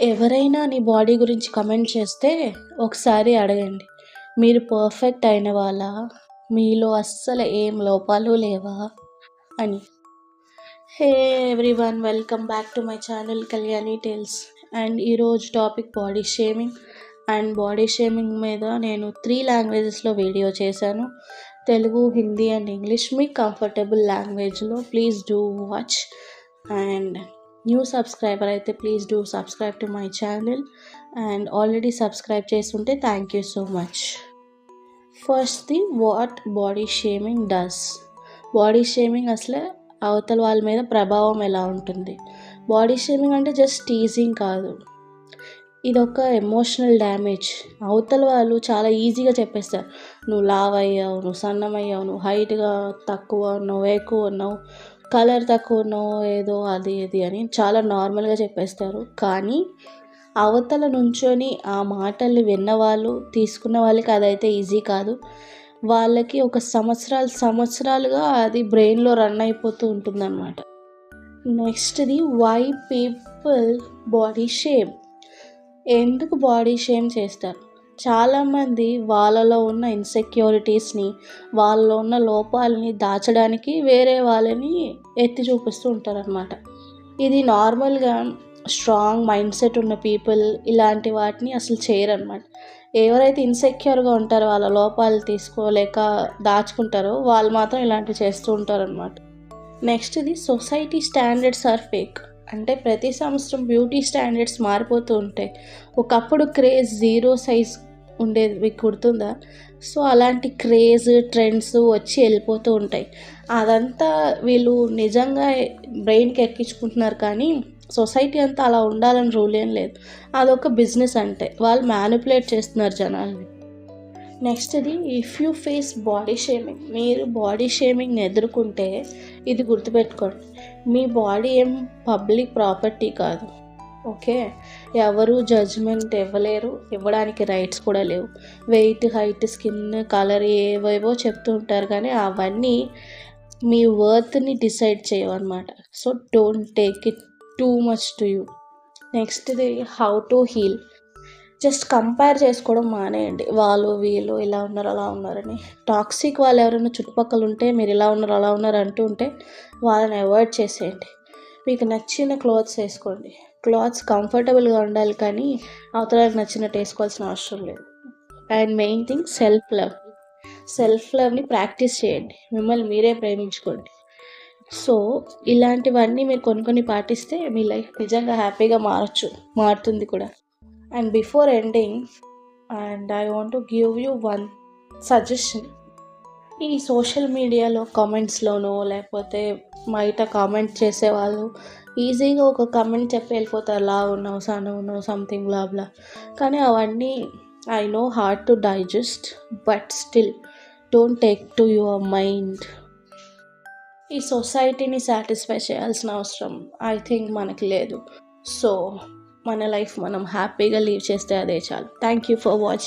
ఎవరైనా నీ బాడీ గురించి కమెంట్ చేస్తే ఒకసారి అడగండి. మీరు పర్ఫెక్ట్ అయిన వాళ్ళ? మీలో అస్సలు ఏం లోపాలు లేవా? అని. Hey everyone welcome back to my channel Kalyani tales. And ఈరోజు topic body shaming. And body shaming మీద నేను త్రీ లాంగ్వేజెస్లో వీడియో చేశాను. తెలుగు హిందీ అండ్ ఇంగ్లీష్ మీ కంఫర్టబుల్ లాంగ్వేజ్లో. Please do watch. And new subscriber అయితే please do subscribe to my channel. And already subscribe చేస్తుంటే thank you so much. First the what body shaming does? Body shaming అసలు అవతల వాళ్ళ మీద ప్రభావం ఎలా ఉంటుంది? బాడీ షేమింగ్ అంటే జస్ట్ టీజింగ్ కాదు. ఇది ఒక ఎమోషనల్ డ్యామేజ్. అవతల వాళ్ళు చాలా ఈజీగా చెప్పేస్తారు. నువ్వు లావ్ అయ్యావు నువ్వు సన్నమయ్యావు నువ్వు హైట్గా తక్కువ ఉన్నావు ఎక్కువ ఉన్నావు కలర్ తక్కువనో ఏదో అది ఇది అని చాలా నార్మల్గా చెప్పేస్తారు. కానీ అవతల నుంచొని ఆ మాటల్ని విన్నవాళ్ళు తీసుకున్న వాళ్ళకి అదైతే ఈజీ కాదు. వాళ్ళకి ఒక సంవత్సరాలు సంవత్సరాలుగా అది బ్రెయిన్లో రన్ అయిపోతూ ఉంటుందన్నమాట. నెక్స్ట్ది వై పీపుల్ బాడీ షేమ్ ఎందుకు బాడీ షేమ్ చేస్తారు? చాలామంది వాళ్ళలో ఉన్న ఇన్సెక్యూరిటీస్ని వాళ్ళలో ఉన్న లోపాలని దాచడానికి వేరే వాళ్ళని ఎత్తి చూపిస్తూ ఉంటారనమాట ఇది నార్మల్గా స్ట్రాంగ్ మైండ్ సెట్ ఉన్న పీపుల్ ఇలాంటి వాటిని అసలు చేయరనమాట ఎవరైతే ఇన్సెక్యూర్గా ఉంటారో వాళ్ళ లోపాలు తీసుకోలేక దాచుకుంటారో వాళ్ళు మాత్రం ఇలాంటివి చేస్తూ ఉంటారనమాట నెక్స్ట్ ఇది సొసైటీ స్టాండర్డ్స్ ఆర్ ఫేక్ అంటే ప్రతి సంవత్సరం బ్యూటీ స్టాండర్డ్స్ మారిపోతూ ఉంటాయి. ఒకప్పుడు క్రేజ్ జీరో సైజ్ ఉండేది మీకు గుర్తుందా? సో అలాంటి క్రేజ్ ట్రెండ్స్ వచ్చి వెళ్ళిపోతూ ఉంటాయి. అదంతా వీళ్ళు నిజంగా బ్రెయిన్కి ఎక్కించుకుంటున్నారు కానీ సొసైటీ అంతా అలా ఉండాలని రూల్ ఏం లేదు. అదొక బిజినెస్ అంటే వాళ్ళు మ్యానిపులేట్ చేస్తున్నారు జనాల్ని. నెక్స్ట్ది if you face body shaming మీరు బాడీ షేమింగ్ని ఎదుర్కొంటే ఇది గుర్తుపెట్టుకోండి. మీ బాడీ ఏం పబ్లిక్ ప్రాపర్టీ కాదు. ఓకే. ఎవరు జడ్జ్మెంట్ ఇవ్వలేరు. ఇవ్వడానికి రైట్స్ కూడా లేవు. వెయిట్ హైట్ స్కిన్ కలర్ ఏవేవో చెప్తూ ఉంటారు కానీ అవన్నీ మీ వర్త్ని decide చేయవన్నమాట so don't take it too much to you నెక్స్ట్ది how to heal just compare చేసుకోవడం మానేయండి. వాళ్ళు వీళ్ళు ఇలా ఉన్నారు అలా ఉన్నారని టాక్సిక్ వాళ్ళు ఎవరైనా చుట్టుపక్కల ఉంటే మీరు ఇలా ఉన్నారు అలా ఉన్నారు అంటూ ఉంటే వాళ్ళని అవాయిడ్ చేసేయండి. మీకు నచ్చిన క్లాత్స్ వేసుకోండి. క్లాత్స్ కంఫర్టబుల్గా ఉండాలి కానీ అవతలకు నచ్చినట్టు వేసుకోవాల్సిన అవసరం లేదు. And main thing self love. Self లవ్ని ప్రాక్టీస్ చేయండి. మిమ్మల్ని మీరే ప్రేమించుకోండి. సో ఇలాంటివన్నీ మీరు కొన్ని కొన్ని పాటిస్తే మీ లైఫ్ నిజంగా హ్యాపీగా మారచ్చు. మారుతుంది కూడా. And before ending and I want to give you one suggestion. ఈ సోషల్ మీడియాలో కామెంట్స్లోనో లేకపోతే బయట కామెంట్ చేసేవాళ్ళు ఈజీగా ఒక కమెంట్ చెప్పి వెళ్ళిపోతారు. లా ఉన్నావు సన్ ఉన్నావు సంథింగ్ బ్లా బ్లా కానీ అవన్నీ I know hard to digest but still don't take to your mind ఈ సొసైటీని సాటిస్ఫై చేయాల్సిన అవసరం ఐ థింక్ మనకి లేదు. సో మన లైఫ్ మనం హ్యాపీగా లీవ్ చేస్తే అదే చాలు. Thank you for watching